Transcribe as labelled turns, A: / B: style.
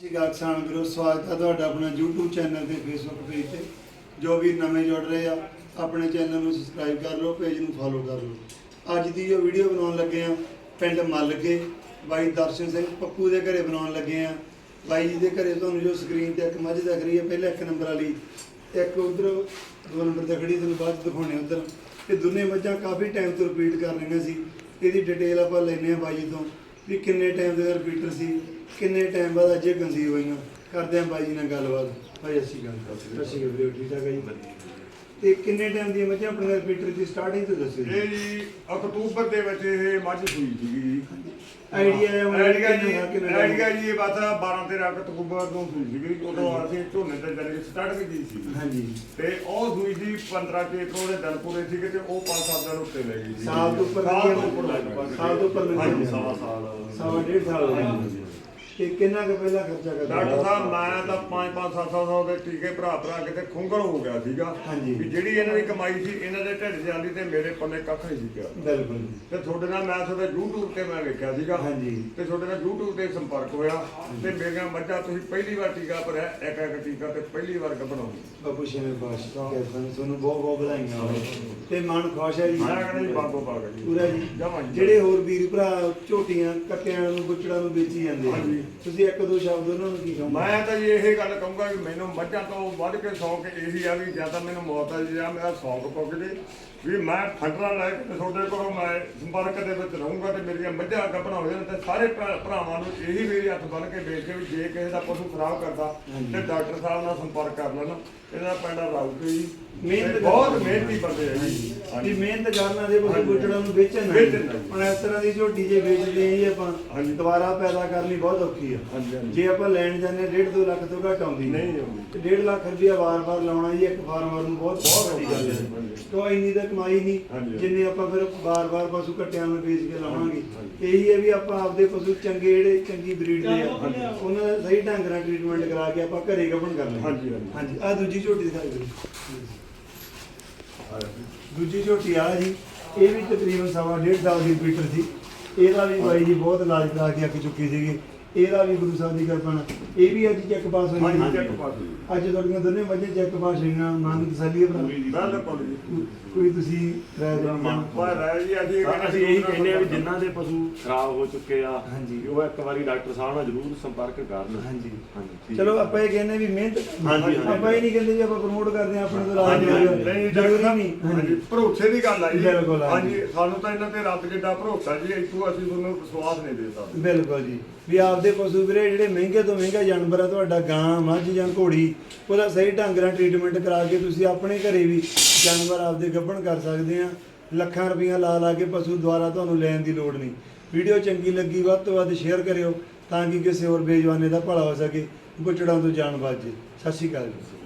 A: ਸਤਿ ਸ਼੍ਰੀ ਅਕਾਲ ਕਿਸਾਨ ਵੀਰੋ, ਸਵਾਗਤ ਹੈ ਤੁਹਾਡਾ ਆਪਣਾ YouTube ਚੈਨਲ ਤੇ, Facebook ਪੇਜ ਤੇ। ਜੋ ਵੀ ਨਵੇਂ ਜੁੜ ਰਹੇ ਆ, ਆਪਣੇ ਚੈਨਲ ਨੂੰ ਸਬਸਕ੍ਰਾਈਬ ਕਰ ਲਓ ਪੇਜ ਨੂੰ ਫੋਲੋ ਕਰ ਲਓ। ਅੱਜ ਦੀ ਜੋ ਵੀਡੀਓ ਬਣਾਉਣ ਲੱਗੇ ਆ, ਪਿੰਡ ਮੱਲਕੇ। ਬਾਈ ਦਰਸ਼ਨ ਸਿੰਘ ਪੱਪੂ ਦੇ ਘਰੇ ਬਣਾਉਣ ਲੱਗੇ ਆ। ਬਾਈ ਜੀ ਦੇ ਘਰੇ ਤੁਹਾਨੂੰ ਜੋ ਸਕਰੀਨ ਤੇ ਇੱਕ ਮੱਝ ਦਿਖ ਰਹੀ ਹੈ ਪਹਿਲਾਂ ਇੱਕ ਨੰਬਰ ਵਾਲੀ। ਇੱਕ ਉਧਰ, ਦੋ ਨੰਬਰ ਤੇ ਖੜੀ, ਤੁਹਾਨੂੰ ਬਾਅਦ ਚ ਦਿਖਾਉਣੇ ਉਧਰ। ਇਹ ਦੋਨੇ ਮੱਝਾਂ ਕਾਫੀ ਟਾਈਮ ਤੋਂ ਰਿਪੀਟ ਕਰ ਰਹੀਆਂ ਸੀ। ਇਹਦੀ ਡਿਟੇਲ ਆਪਾਂ ਲੈਨੇ ਆ ਬਾਈ ਜੀ ਤੋਂ। ਵੀ ਕਿੰਨੇ ਟਾਈਮ ਦੇ ਰਿਪੀਟਰ ਸੀ ਕਿੰਨੇ ਟਾਈਮ ਬਾਅਦ ਅੱਜ ਇਹ ਕਨਸੀਵ ਹੋਈਆਂ? ਕਰਦੇ ਆਂ ਬਾਈ ਜੀ ਨਾਲ ਗੱਲਬਾਤ। ਭਾਈ ਅਸੀਂ ਗੱਲ ਕਰਦੇ ਅਸੀਂ ਵੀਡੀਓ ਠੀਕ ਠਾਕ ਹੈ ਜੀ? ਤੇ ਕਿੰਨੇ ਟਾਈਮ ਦੀਆਂ ਮੱਝਾਂ ਆਪਣੇ ਰਿਪੀਟਰ ਦੀ ਸਟਾਰਟਿੰਗ ਤੋਂ ਦੱਸੋ ਜੀ?
B: ਇਹ ਜੀ ਅਕਤੂਬਰ ਦੇ ਵਿੱਚ ਇਹ ਮੱਝ ਸੂਈ ਸੀਗੀ ਜੀ।
A: ਆਈਡੀਆ ਹੈ ਹੁਣ
B: ਆਈਡੀਆ ਜੀ? ਆਈਡੀਆ ਜੀ ਇਹ ਬਾਤ 12 13 ਅਕਤੂਬਰ ਨੂੰ ਸੂਈ ਸੀਗੀ ਉਦੋਂ ਅਸੀਂ ਝੋਨੇ ਤੇ ਚੱਲੇ ਸਟਾਰਟ ਕੀਤੀ ਸੀ।
A: ਹਾਂਜੀ।
B: ਤੇ ਉਹ ਸੂਈ ਸੀ 15 ਕੇ ਤੋਂ ਦੇ ਦਿਨ ਪੂਰੇ ਸੀਗੇ ਤੇ ਉਹ 5-7 ਦਿਨ ਉੱਤੇ ਲੈ ਗਈ ਸੀ।
A: ਸਾਲ ਤੋਂ ਉੱਪਰ
B: ਸਾਲ ਤੋਂ। ਉੱਪਰ
A: ਸਾਲ ਤੋਂ ਉੱਪਰ
B: ਸਾਲ
A: ਸਵਾ ਡੇਢ ਸਾਲ ਹੋ ਗਏ ਤੇ ਕਿੰਨਾ ਕੁ ਪਹਿਲਾਂ ਖਰਚਾ ਕਰਦਾ
B: ਡਾਕਟਰ ਸਾਹਿਬ ਮੈਂ ਤਾਂ 5-5 700 ਦੇ ਟੀਕੇ ਭਰਾ ਭਰਾ ਕੇ ਤੇ ਖੁੰਗਰ ਹੋ ਗਿਆ ਸੀਗਾ।
A: ਹਾਂਜੀ।
B: ਵੀ ਜਿਹੜੀ ਇਹਨਾਂ ਦੀ ਕਮਾਈ ਸੀ ਇਹਨਾਂ ਦੇ ਢਿੱਡ 'ਚ ਜਾਂਦੀ ਤੇ ਮੇਰੇ ਪੱਲੇ ਕੱਖ ਨਹੀਂ ਸੀ ਪਿਆ।
A: ਬਿਲਕੁਲ
B: ਤੇ ਤੁਹਾਡੇ ਨਾਲ ਮੈਂ ਤੁਹਾਡੇ YouTube ਤੇ ਮੈਂ ਵੇਖਿਆ ਸੀਗਾ।
A: ਹਾਂਜੀ।
B: ਤੇ ਤੁਹਾਡੇ ਨਾਲ YouTube ਤੇ ਸੰਪਰਕ ਹੋਇਆ। ਤੇ ਮੇਰੀਆਂ ਮੱਝਾਂ ਤੁਸੀਂ ਪਹਿਲੀ ਵਾਰ ਟੀਕਾ ਭਰਿਆ ਇੱਕ ਇੱਕ ਟੀਕਾ ਤੇ ਪਹਿਲੀ ਵਾਰ ਬਣਾਉਂਦੀ
A: ਬਾਬੂ ਸ਼ੇਰ ਬਾਸ਼ ਤੁਹਾਨੂੰ ਬਹੁਤ ਬਹੁਤ ਵਧਾਈਆਂ। ਹੋਣ ਤੇ ਮਨ ਖੁਸ਼ ਹੈ ਜੀ।
B: ਮੈਂ ਕਹਿੰਦਾ ਜੀ ਬਾਗੋ ਬਾਗ ਜੀ।
A: ਪੂਰਾ ਜੀ।
B: ਜਮਾਂ।
A: ਜਿਹੜੇ ਹੋਰ ਵੀਰ ਭਰਾ ਝੋਟੀਆਂ ਕੱਟਿਆਂ ਨੂੰ ਗੁੱਚੜਾਂ ਨੂੰ ਵੇਚੀ ਜਾਂਦੇ ਆ।
B: ਹਾਂਜੀ।
A: ਤੁਸੀਂ ਇੱਕ ਦੋ ਸ਼ਬਦ ਉਹਨਾਂ ਨੂੰ ਕੀ ਕਹੋਗੇ?
B: ਮੈਂ ਤਾਂ ਜੀ ਇਹ ਗੱਲ ਕਹੂੰਗਾ ਕਿ ਮੈਨੂੰ ਮੱਝਾਂ ਤੋਂ ਵੱਧ ਕੇ ਸ਼ੌਂਕ ਇਹੀ ਆ ਵੀ ਜਾਂ ਤਾਂ ਮੈਨੂੰ ਮੌਤ ਆ ਜਾਂ ਮੇਰਾ ਸ਼ੌਂਕ ਪੁੱਗ ਜੇ। ਵੀ ਮੈਂ ਫੰਡਰਾ ਲੈ ਕੇ ਤੁਹਾਡੇ ਕੋਲੋਂ ਮੈਂ ਸੰਪਰਕ ਦੇ ਵਿੱਚ ਰਹੂੰਗਾ ਤੇ ਮੇਰੀਆਂ ਮੱਝਾਂ ਅੱਗਾ ਬਣਾ ਜਾਣ ਤੇ ਸਾਰੇ ਭਰਾ- ਭਰਾਵਾਂ ਨੂੰ ਇਹੀ ਮੇਰੇ ਹੱਥ ਬੰਨ ਕੇ ਕੇ ਵੀ ਜੇ ਕਿਸੇ ਦਾ ਪਸ਼ੂ ਖਰਾਬ ਕਰਦਾ ਤੇ ਡਾਕਟਰ ਸਾਹਿਬ ਨਾਲ ਸੰਪਰਕ ਕਰ ਲੈਣ। ਇਹਦਾ ਪੈਂਡਾ ਰਾਉ ਜੀ।
A: ਮਿਹਨਤ
B: ਬਹੁਤ ਮਿਹਨਤੀ ਬੰਦੇ ਆ ਜੀ
A: ਵੀ ਮਿਹਨਤ ਕਰਨ ਦੇ ਬਸ ਗੁੱਚੜਾਂ ਨੂੰ ਵੇਚਣ ਨਾ। ਹੁਣ ਇਸ ਤਰ੍ਹਾਂ ਦੀ ਝੋਟੀ ਜੇ ਵੇਚਦੇ ਆ ਜੀ ਆਪਾਂ
B: ਹਾਂਜੀ।
A: ਦੁਬਾਰਾ ਪੈਦਾ ਕਰਨੀ ਬਹੁਤ ਔਖੀ ਆ। ਜੇ ਆਪਾਂ ਲੈਣ ਜਾਂਦੇ 1.5 2 ਲੱਖ ਤੋਂ ਘੱਟ ਆਉਂਦੀ
B: ਨਹੀਂ ਆਉਂਦੀ।
A: ਤੇ 1.5 ਲੱਖ ਰੁਪਇਆ ਵਾਰ-ਵਾਰ ਲਾਉਣਾ ਜੀ ਇੱਕ ਫਾਰਮਰ ਨੂੰ ਬਹੁਤ ਬਹੁਤ ਵੱਡੀ ਗੱਲ ਹੈ। ਤੋਂ ਇੰਨੀ ਤਾਂ ਕਮਾਈ ਨਹੀਂ। ਜਿੰਨੇ ਆਪਾਂ ਫਿਰ ਵਾਰ-ਵਾਰ ਪਸ਼ੂ ਕੱਟਿਆਂ ਨੂੰ ਵੇਚ ਕੇ ਲਾਵਾਂਗੇ। ਇਹੀ ਹੈ ਵੀ ਆਪਾਂ ਆਪਦੇ ਪਸ਼ੂ ਚੰਗੇ ਜਿਹੜੇ ਚੰਗੀ ਬਰੀਡ ਦੇ ਆ ਉਹਨਾਂ ਦਾ ਸਹੀ ਢੰਗ ਨਾਲ ਟ੍ਰੀਟਮੈਂਟ ਕਰਾ ਕੇ ਆਪਾਂ ਘਰੇ ਗੱਭਣ ਕਰ
B: ਹਾਂਜੀ, ਹਾਂਜੀ।
A: ਹਾਂਜੀ ਆ ਦੂਜੀ ਝੋਟੀ ਦਿਖਾਈ ਦਿਓ ਦੂਜੀ ਝੋਟੀ ਆ ਜੀ, ਇਹ ਵੀ ਤਕਰੀਬਨ ਸਵਾ ਡੇਢ ਸਾਲ ਦੀ ਬੀਟਰ ਸੀ। ਇਹਦਾ ਵੀ ਬਾਈ ਜੀ ਬਹੁਤ ਇਲਾਜ ਕਰਾ ਕੇ ਅੱਕ ਚੁੱਕੀ ਸੀਗੀ। ਇਹਦਾ ਵੀ ਗੁਰੂ ਸਾਹਿਬ ਦੀ ਕਿਰਪਾ ਨਾਲ ਇਹ ਵੀ ਅੱਜ ਚੈੱਕ ਪਾਸ ਹੋਈ
B: ਹਾਂਜੀ
A: ਹੈ।
B: ਚੈੱਕ ਪਾ ਦਿਓ
A: ਅੱਜ ਤੁਹਾਡੀਆਂ ਦੋਨੇ ਮੱਝਾਂ ਚੈੱਕ ਪਾਸ ਹੋਈਆਂ ਮਨ ਦੀ ਤਸੱਲੀ ਹੈ ਭਰਾ।
B: ਬਿਲਕੁਲ ਜੀ
A: ਕੋਈ ਤੁਸੀਂ ਰਾਏ ਦੇ
B: ਪਰ ਰਾਜ ਜੀ ਅਸੀਂ
C: ਅਸੀਂ ਇਹੀ ਕਹਿੰਦੇ ਆ ਵੀ ਜਿਨ੍ਹਾਂ ਦੇ ਪਸ਼ੂ ਖਰਾਬ ਹੋ ਚੁੱਕੇ ਆ
A: ਹਾਂਜੀ।
C: ਉਹ ਇੱਕ ਵਾਰੀ ਡਾਕਟਰ ਸਾਹਿਬ ਨਾਲ ਜ਼ਰੂਰ ਸੰਪਰਕ ਕਰਨ।
A: ਹਾਂਜੀ।
C: ਹਾਂਜੀ।
A: ਚਲੋ ਆਪਾਂ ਇਹ ਕਹਿੰਦੇ ਵੀ ਮਿਹਨਤ।
C: ਹਾਂਜੀ, ਹਾਂਜੀ।
A: ਆਪਾਂ ਇਹ ਨਹੀਂ ਕਹਿੰਦੇ ਵੀ ਆਪਾਂ ਪ੍ਰਮੋਟ ਕਰਦੇ ਹਾਂ ਆਪਣੇ ਤੋਂ ਰਾਜ
B: ਹਾਂਜੀ
A: ਨਹੀਂ
B: ਡਾਕਟਰ
A: ਨਹੀਂ। ਹਾਂਜੀ।
B: ਭਰੋਸੇ ਦੀ ਗੱਲ ਆ ਜੀ।
A: ਬਿਲਕੁਲ, ਹਾਂਜੀ।
B: ਹਾਂਜੀ ਸਾਨੂੰ ਤਾਂ ਇਹਨਾਂ ਤੇ ਰੱਬ ਜਿੱਡਾ ਭਰੋਸਾ ਜੀ ਇੱਥੋਂ ਅਸੀਂ ਤੁਹਾਨੂੰ ਵਿਸ਼ਵਾਸ ਨਹੀਂ ਦੇ ਸਕਦੇ।
A: ਬਿਲਕੁਲ ਜੀ। ਵੀ ਆਪਦੇ ਪਸ਼ੂ ਵੀਰੇ ਜਿਹੜੇ ਮਹਿੰਗੇ ਤੋਂ ਮਹਿੰਗਾ ਜਾਨਵਰ ਆ, ਤੁਹਾਡਾ ਗਾਂ, ਮੱਝ ਜਾਂ ਘੋੜੀ, ਉਹਦਾ ਸਹੀ ਢੰਗ ਨਾਲ ਟ੍ਰੀਟਮੈਂਟ ਕਰਾ ਕੇ ਤੁਸੀਂ ਆਪਣੇ ਘਰੇ ਵੀ ਜਾਨਵਰ ਆਪਦੇ ਗੱਭਣ ਕਰ ਸਕਦੇ ਆ। ਲੱਖਾਂ ਰੁਪਈਆ ਲਾ ਲਾ ਕੇ ਪਸ਼ੂ ਦੁਆਰਾ ਤੁਹਾਨੂੰ ਲੈਣ ਦੀ ਲੋੜ ਨਹੀਂ। ਵੀਡੀਓ ਚੰਗੀ ਲੱਗੀ, ਵੱਧ ਤੋਂ ਵੱਧ ਸ਼ੇਅਰ ਕਰਿਓ ਤਾਂ ਕਿ ਕਿਸੇ ਹੋਰ ਬੇਜਵਾਨੇ ਦਾ ਭਲਾ ਹੋ ਸਕੇ। ਗੁੱਚੜਾਂ ਤੋਂ ਜਾਨ ਬਚ ਜੇ। ਸਤਿ ਸ਼੍ਰੀ ਅਕਾਲ ਜੀ।